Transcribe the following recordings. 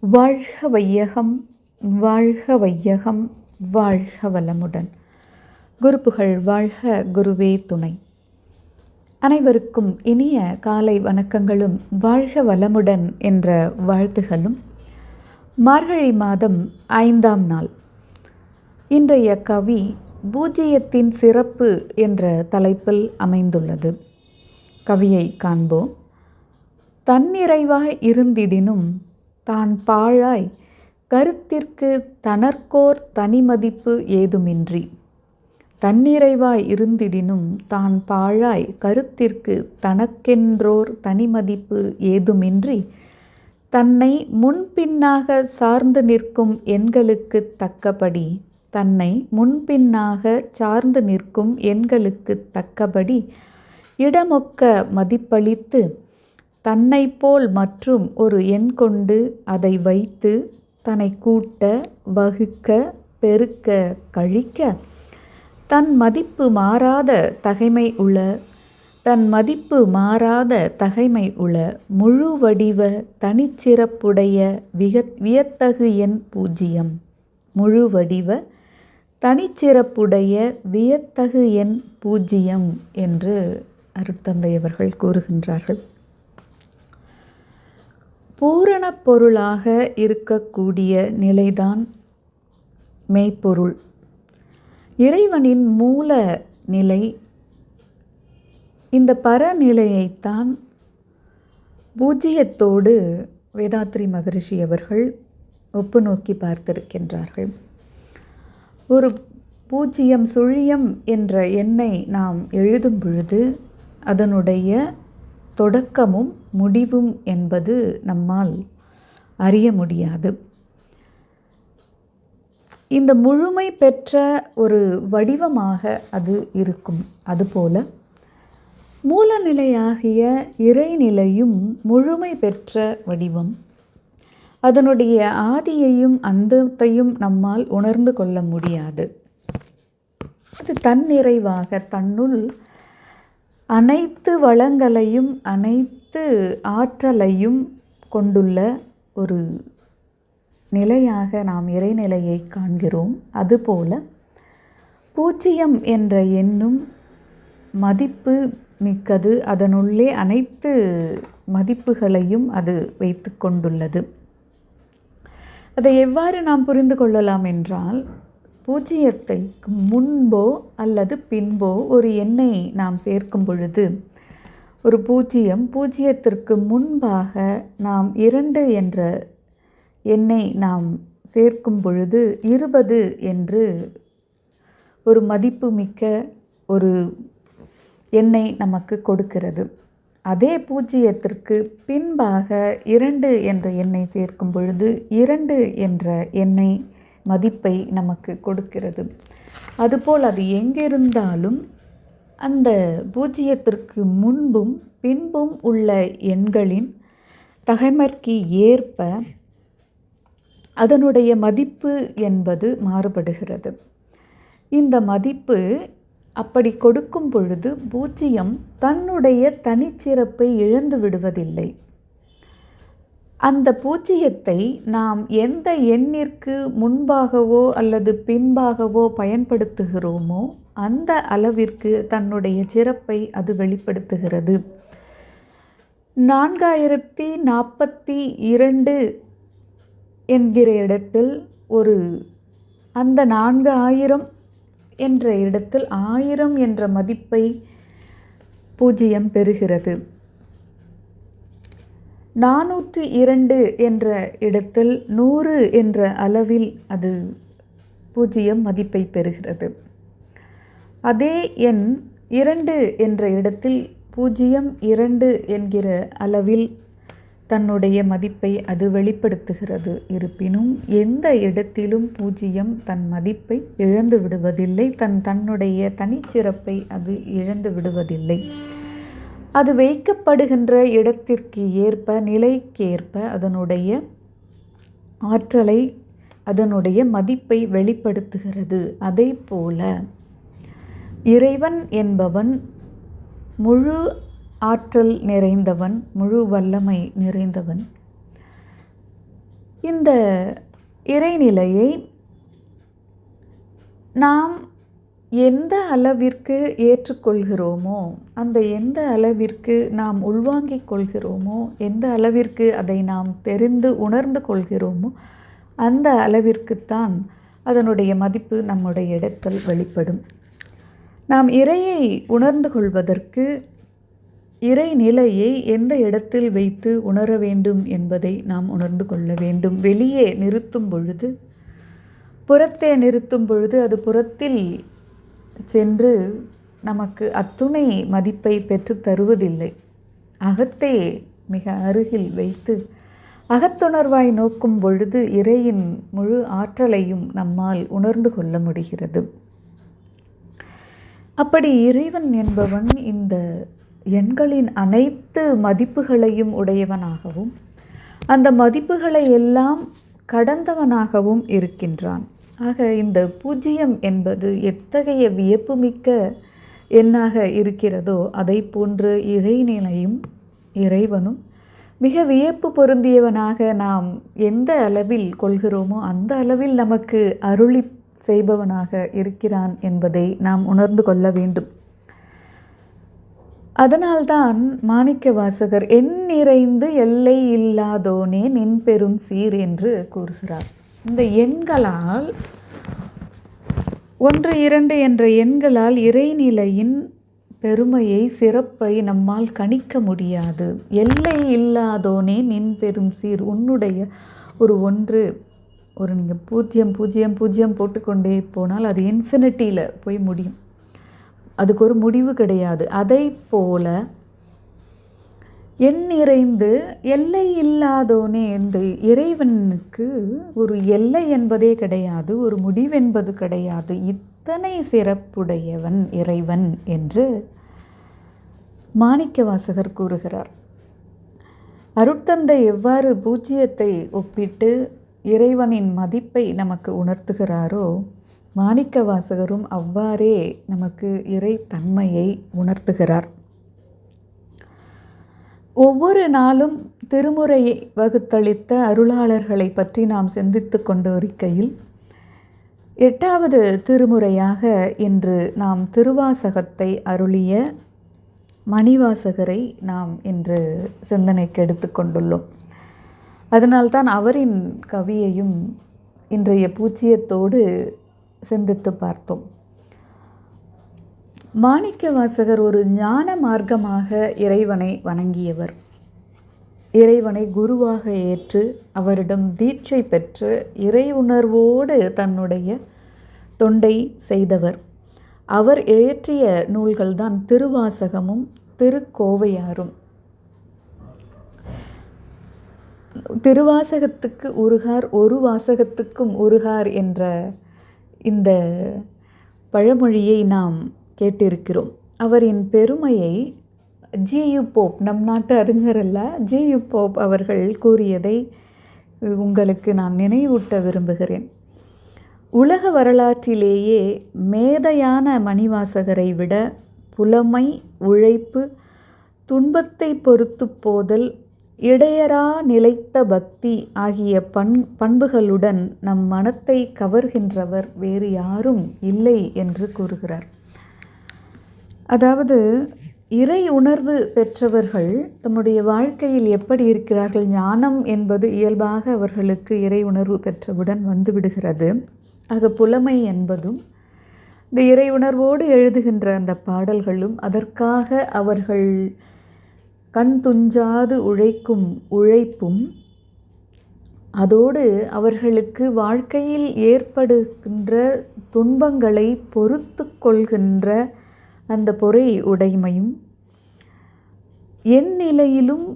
வாழ்க வையகம் வாழ்க வையகம் வாழ்க வளமுடன். குருப்புகழ் வாழ்க குருவே துணை. அனைவருக்கும் இனிய காலை வணக்கங்களும் வாழ்க வளமுடன் என்ற வாழ்த்துகளும். மார்கழி மாதம் ஐந்தாம் நாள். இன்றைய கவி பூஜ்ஜியத்தின் சிறப்பு என்ற தலைப்பில் அமைந்துள்ளது. கவியை காண்போம். தன்னிறைவாக இருந்திடினும் தான் பாழாய். கருத்திற்கு தனர்க்கோர் தனிமதிப்பு ஏதுமின்றி. தன்னிறைவாய் இருந்திடினும் தான் பாழாய். கருத்திற்கு தனக்கென்றோர் தனிமதிப்பு ஏதுமின்றி. தன்னை முன்பின்னாக சார்ந்து நிற்கும் எண்களுக்கு தக்கபடி. தன்னை முன்பின்னாக சார்ந்து நிற்கும் எண்களுக்கு தக்கபடி. இடமொக்க மதிப்பளித்து தன்னை போல் மற்றும் ஒரு எண் கொண்டு அதை வைத்து தன்னை கூட்ட வகுக்க பெருக்க கழிக்க. தன் மதிப்பு மாறாத தகைமை உள தன் மதிப்பு மாறாத தகைமை உள முழு வடிவ தனிச்சிறப்புடைய விக வியத்தகு எண் பூஜ்ஜியம். முழு வடிவ தனிச்சிறப்புடைய வியத்தகு எண் பூஜ்ஜியம் என்று அருட்தந்தையவர்கள் கூறுகின்றார்கள். பூரண பொருளாக இருக்கக்கூடிய நிலைதான் மெய்ப்பொருள். இறைவனின் மூல நிலை இந்த பரநிலையைத்தான் பூஜ்ஜியத்தோடு வேதாத்ரி மகரிஷி அவர்கள் ஒப்பு நோக்கி பார்த்திருக்கின்றார்கள். ஒரு பூஜ்ஜியம் சுழியம் என்ற எண்ணை நாம் எழுதும் பொழுது அதனுடைய தொடக்கமும் முடிவும் என்பது நம்மால் அறிய முடியாது. இந்த முழுமை பெற்ற ஒரு வடிவமாக அது இருக்கும். அதுபோல மூலநிலையாகிய இறைநிலையும் முழுமை பெற்ற வடிவம். அதனுடைய ஆதியையும் அந்தத்தையும் நம்மால் உணர்ந்து கொள்ள முடியாது. அது தன்னிறைவாக தன்னுள் அனைத்து வளங்களையும் அனைத்து ஆற்றலையும் கொண்டுள்ள ஒரு நிலையாக நாம் இறைநிலையை காண்கிறோம். அதுபோல பூஜ்ஜியம் என்ற எண்ணும் மதிப்பு மிக்கது. அதனுள்ளே அனைத்து மதிப்புகளையும் அது வைத்து கொண்டுள்ளது. அதை எவ்வாறு நாம் புரிந்து கொள்ளலாம் என்றால் பூஜ்ஜியத்தை முன்போ அல்லது பின்போ ஒரு எண்ணை நாம் சேர்க்கும் பொழுது ஒரு பூஜ்ஜியம் பூஜ்ஜியத்திற்கு முன்பாக நாம் இரண்டு என்ற எண்ணை நாம் சேர்க்கும் பொழுது இருபது என்று ஒரு மதிப்பு மிக்க ஒரு எண்ணை நமக்கு கொடுக்கிறது. அதே பூஜ்ஜியத்திற்கு பின்பாக இரண்டு என்ற எண்ணை சேர்க்கும் பொழுது இரண்டு என்ற எண்ணை மதிப்பை நமக்கு கொடுக்கிறது. அதுபோல் அது எங்கிருந்தாலும் அந்த பூஜ்ஜியத்திற்கு முன்பும் பின்பும் உள்ள எண்களின் தகைமற்கு ஏற்ப அதனுடைய மதிப்பு என்பது மாறுபடுகிறது. இந்த மதிப்பு அப்படி கொடுக்கும் பொழுது பூஜ்ஜியம் தன்னுடைய தனிச்சிறப்பை இழந்து விடுவதில்லை. அந்த பூஜ்ஜியத்தை நாம் எந்த எண்ணிற்கு முன்பாகவோ அல்லது பின்பாகவோ பயன்படுத்துகிறோமோ அந்த அளவிற்கு தன்னுடைய சிறப்பை அது வெளிப்படுத்துகிறது. நான்காயிரத்தி நாற்பத்தி இரண்டு என்கிற இடத்தில் ஒரு அந்த நான்கு ஆயிரம் என்ற இடத்தில் ஆயிரம் என்ற மதிப்பை பூஜ்ஜியம் பெறுகிறது. நானூற்றி இரண்டு என்ற இடத்தில் நூறு என்ற அளவில் அது பூஜ்ஜியம் மதிப்பை பெறுகிறது. அதே எண் இரண்டு என்ற இடத்தில் பூஜ்ஜியம் இரண்டு என்கிற அளவில் தன்னுடைய மதிப்பை அது வெளிப்படுத்துகிறது. இருப்பினும் எந்த இடத்திலும் பூஜ்ஜியம் தன் மதிப்பை இழந்து விடுவதில்லை தன் தன்னுடைய தனிச்சிறப்பை அது இழந்து விடுவதில்லை அது வைக்கப்படுகின்ற இடத்திற்கு ஏற்ப நிலைக்கேற்ப அதனுடைய ஆற்றலை அதனுடைய மதிப்பை வெளிப்படுத்துகிறது. அதே போல இறைவன் என்பவன் முழு ஆற்றல் நிறைந்தவன் முழு வல்லமை நிறைந்தவன். இந்த இறைநிலையை நாம் எந்த அளவிற்கு ஏற்றுக்கொள்கிறோமோ அந்த எந்த அளவிற்கு நாம் உள்வாங்கிக் கொள்கிறோமோ எந்த அளவிற்கு அதை நாம் தெரிந்து உணர்ந்து கொள்கிறோமோ அந்த அளவிற்குத்தான் அதனுடைய மதிப்பு நம்முடைய இடத்தில் வெளிப்படும். நாம் இறையை உணர்ந்து கொள்வதற்கு இறை நிலையை எந்த இடத்தில் வைத்து உணர வேண்டும் என்பதை நாம் உணர்ந்து கொள்ள வேண்டும். வெளியே நிறுத்தும் பொழுது புறத்தே நிறுத்தும் பொழுது அது புறத்தில் சென்று நமக்கு அத்துணை மதிப்பை பெற்று தருவதில்லை. அகத்தே மிக அருகில் வைத்து அகத்துணர்வாய் நோக்கும் பொழுது இறையின் முழு ஆற்றலையும் நம்மால் உணர்ந்து கொள்ள முடிகிறது. அப்படி இறைவன் என்பவன் இந்த எண்களின் அனைத்து மதிப்புகளையும் உடையவனாகவும் அந்த மதிப்புகளை எல்லாம் கடந்தவனாகவும் இருக்கின்றான். ஆக இந்த பூஜ்ஜியம் என்பது எத்தகைய வியப்புமிக்க எண்ணாக இருக்கிறதோ அதை போன்று இறைநிலையும் இறைவனும் மிக வியப்பு பொருந்தியவனாக நாம் எந்த அளவில் கொள்கிறோமோ அந்த அளவில் நமக்கு அருளி செய்பவனாக இருக்கிறான் என்பதை நாம் உணர்ந்து கொள்ள வேண்டும். அதனால்தான் மாணிக்க வாசகர் என் நிறைந்து எல்லை இல்லாதோனே நின் பெரும் சீர் என்று கூறுகிறார். இந்த எண்களால் ஒன்று இரண்டு என்ற எண்களால் இறைநிலையின் பெருமையை சிறப்பை நம்மால் கணிக்க முடியாது. எல்லை இல்லாதோனே நின் பெரும் சீர். உன்னுடைய ஒரு ஒன்று ஒரு நீங்கள் பூஜ்ஜியம் பூஜ்ஜியம் பூஜ்ஜியம் போட்டுக்கொண்டே போனால் அது இன்ஃபினிட்டியில் போய் முடியும். அதுக்கு ஒரு முடிவு கிடையாது. அதை போல என் நிறைந்து எல்லை இல்லாதோனே என்று இறைவனுக்கு ஒரு எல்லை என்பதே கிடையாது ஒரு முடிவென்பது கிடையாது. இத்தனை சிறப்புடையவன் இறைவன் என்று மாணிக்கவாசகர் கூறுகிறார். அருட்தந்தை எவ்வாறு பூஜ்ஜியத்தை ஒப்பிட்டு இறைவனின் மதிப்பை நமக்கு உணர்த்துகிறாரோ மாணிக்கவாசகரும் அவ்வாறே நமக்கு இறை தன்மையை உணர்த்துகிறார். ஒவ்வொரு நாளும் திருமுறையை வகுத்தளித்த அருளாளர்களை பற்றி நாம் சிந்தித்து கொண்டு இருக்கையில் எட்டாவது திருமுறையாக இன்று நாம் திருவாசகத்தை அருளிய மணிவாசகரை நாம் இன்று சிந்தனைக்கு எடுத்துக்கொண்டுள்ளோம் அதனால்தான் அவரின் கவியையும் இன்றைய பூச்சியத்தோடு சிந்தித்து பார்த்தோம். மாணிக்க வாசகர் ஒரு ஞான மார்க்கமாக இறைவனை வணங்கியவர். இறைவனை குருவாக ஏற்று அவரிடம் தீட்சை பெற்று இறை உணர்வோடு தன்னுடைய தொண்டை செய்தவர். அவர் இயற்றிய நூல்கள்தான் திருவாசகமும் திருக்கோவையாரும். திருவாசகத்துக்கு உருகார் ஒரு வாசகத்துக்கும் உருகார் என்ற இந்த பழமொழியை நாம் கேட்டிருக்கிறோம். அவரின் பெருமையை ஜியு போப் நம் நாட்டு அறிஞர் அல்ல ஜியு போப் அவர்கள் கூறியதை உங்களுக்கு நான் நினைவூட்ட விரும்புகிறேன். உலக வரலாற்றிலேயே மேதையான மணிவாசகரை விட புலமை உழைப்பு துன்பத்தை பொறுத்து போதல் இடையரா நிலைத்த பக்தி ஆகிய பண் பண்புகளுடன் நம் மனத்தை கவர்கின்றவர் வேறு யாரும் இல்லை என்று கூறுகிறார். அதாவது இறை உணர்வு பெற்றவர்கள் தம்முடைய வாழ்க்கையில் எப்படி இருக்கிறார்கள்? ஞானம் என்பது இயல்பாக அவர்களுக்கு இறை உணர்வு பெற்றவுடன் வந்துவிடுகிறது ஆக புலமை என்பதும் இந்த இறை உணர்வோடு எழுதுகின்ற அந்த பாடல்களும் அதற்காக அவர்கள் கண் துஞ்சாது உழைக்கும் உழைப்பும் அதோடு அவர்களுக்கு வாழ்க்கையில் ஏற்படுகின்ற துன்பங்களை பொறுத்து கொள்கின்ற அந்த பொறை உடைமையும் என் நிலையிலும்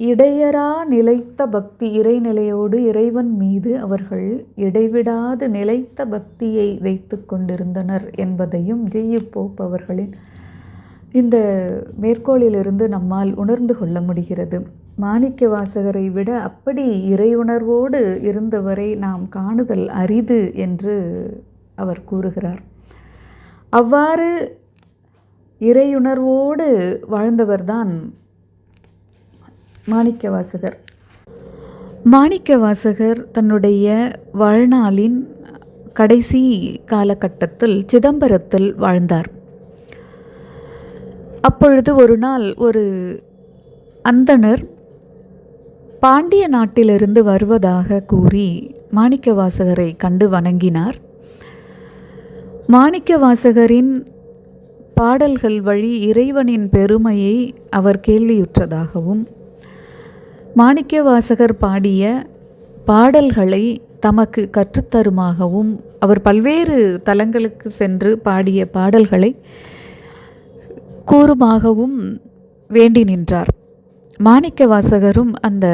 இடையரா நிலைத்த பக்தி இறைநிலையோடு இறைவன் மீது அவர்கள் இடைவிடாது நிலைத்த பக்தியை வைத்து கொண்டிருந்தனர் என்பதையும் ஜெயு போப் அவர்களின் இந்த மேற்கோளிலிருந்து நம்மால் உணர்ந்து கொள்ள முடிகிறது. மாணிக்க வாசகரை விட அப்படி இறை உணர்வோடு இருந்தவரை நாம் காணுதல் அரிது என்று அவர் கூறுகிறார். அவ்வாறு இறையுணர்வோடு வாழ்ந்தவர்தான் மாணிக்கவாசகர். மாணிக்கவாசகர் தன்னுடைய வாழ்நாளின் கடைசி காலகட்டத்தில் சிதம்பரத்தில் வாழ்ந்தார். அப்பொழுது ஒரு நாள் ஒரு அந்தணர் பாண்டிய நாட்டிலிருந்து வருவதாக கூறி மாணிக்கவாசகரை கண்டு வணங்கினார். மாணிக்கவாசகரின் பாடல்கள் வழி இறைவனின் பெருமையை அவர் கேள்வியுற்றதாகவும் மாணிக்கவாசகர் பாடிய பாடல்களை தமக்கு கற்றுத்தருமாகவும் அவர் பல்வேறு தலங்களுக்கு சென்று பாடிய பாடல்களை கூறுமாகவும் வேண்டி நின்றார். மாணிக்கவாசகரும் அந்த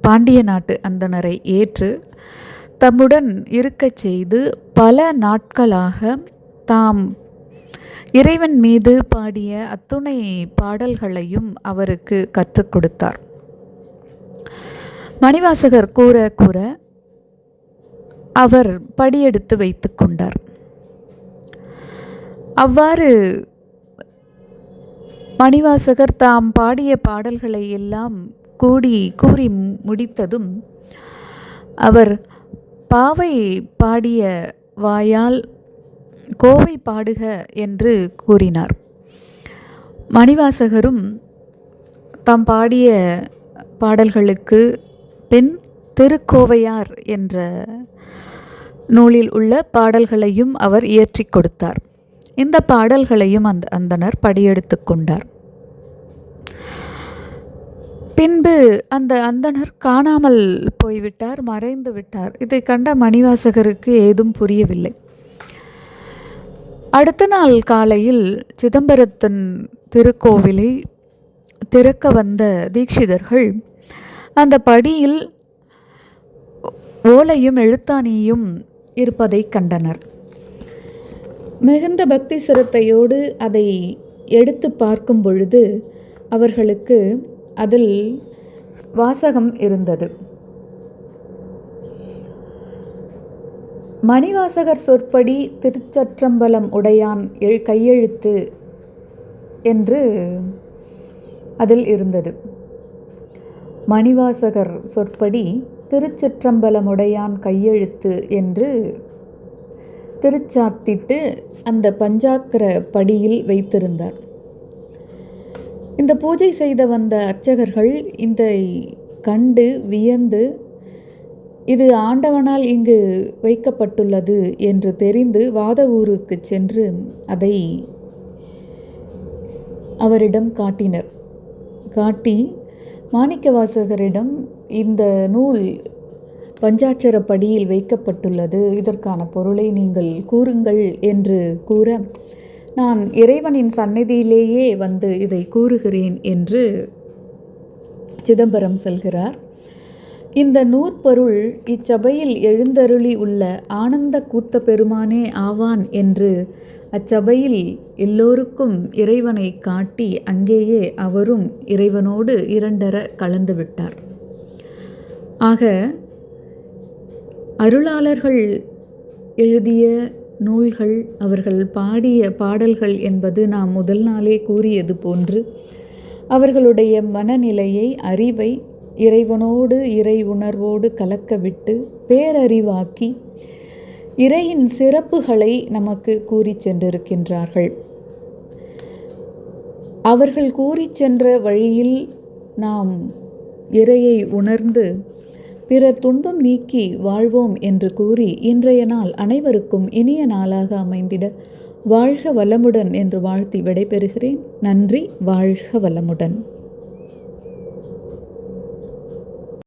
பாண்டிய நாட்டு அந்தனரை ஏற்று தம்முடன் இருக்கச் செய்து பல நாட்களாக தாம் இறைவன் மீது பாடிய அத்துணை பாடல்களையும் அவருக்கு கற்றுக் கொடுத்தார். மணிவாசகர் கூற கூற அவர் படியெடுத்து வைத்து கொண்டார். அவ்வாறு மணிவாசகர் தாம் பாடிய பாடல்களை எல்லாம் கூடி கூறி முடித்ததும் அவர் பாவை பாடிய வாயால் கோவை பாடுக என்று கூறினார். மணிவாசகரும் தாம் பாடிய பாடல்களுக்கு பின் திருக்கோவையார் என்ற நூலில் உள்ள பாடல்களையும் அவர் இயற்றி கொடுத்தார். இந்த பாடல்களையும் அந்த அந்தனர் படியெடுத்து கொண்டார். பின்பு அந்த அந்தனர் காணாமல் போய்விட்டார் மறைந்து விட்டார். இதை கண்ட மணிவாசகருக்கு ஏதும் புரியவில்லை. அடுத்த நாள் காலையில் சிதம்பரத்தின் திருக்கோவிலை திறக்க வந்த தீட்சிதர்கள் அந்த படியில் ஓலையும் எழுத்தாணியும் இருப்பதை கண்டனர். மிகுந்த பக்தி சிரத்தையோடு அதை எடுத்து பார்க்கும் பொழுது அவர்களுக்கு அதில் வாசகம் இருந்தது. மணிவாசகர் சொற்படி திருச்சற்றம்பலம் உடையான் எழு கையெழுத்து என்று அதில் இருந்தது. மணிவாசகர் சொற்படி திருச்சிற்றம்பலமுடையான் கையெழுத்து என்று திருச்சாத்திட்டு அந்த பஞ்சாக்கர படியில் வைத்திருந்தார். இந்த பூஜை செய்த வந்த அர்ச்சகர்கள் இந்த கண்டு வியந்து இது ஆண்டவனால் இங்கு வைக்கப்பட்டுள்ளது என்று தெரிந்து வாத ஊருக்கு சென்று அதை அவரிடம் காட்டினர். காட்டி மாணிக்கவாசகரிடம் இந்த நூல் பஞ்சாட்சர படியில் வைக்கப்பட்டுள்ளது. இதற்கான பொருளை நீங்கள் கூறுங்கள் என்று கூற நான் இறைவனின் சந்நிதியிலேயே வந்து இதை கூறுகிறேன் என்று சிதம்பரம் செல்கிறார். இந்த நூற்பொருள் இச்சபையில் எழுந்தருளி உள்ள ஆனந்த கூத்த பெருமானே ஆவான் என்று அச்சபையில் எல்லோருக்கும் இறைவனை காட்டி அங்கேயே அவரும் இறைவனோடு இரண்டர கலந்து விட்டார். ஆக அருளாளர்கள் எழுதிய நூல்கள் அவர்கள் பாடிய பாடல்கள் என்பது நாம் முதல் நாளே கூறியது போன்று அவர்களுடைய மனநிலையை அறிவை இறைவனோடு இறை உணர்வோடு கலக்கவிட்டு பேரறிவாக்கி இறையின் சிறப்புகளை நமக்கு கூறி சென்றிருக்கின்றார்கள். அவர்கள் கூறி சென்ற வழியில் நாம் இறையை உணர்ந்து பிறர் துன்பம் நீக்கி வாழ்வோம் என்று கூறி இன்றைய நாள் அனைவருக்கும் இனிய நாளாக அமைந்திட வாழ்க வளமுடன் என்று வாழ்த்தி விடைபெறுகிறேன். நன்றி வாழ்க வளமுடன்.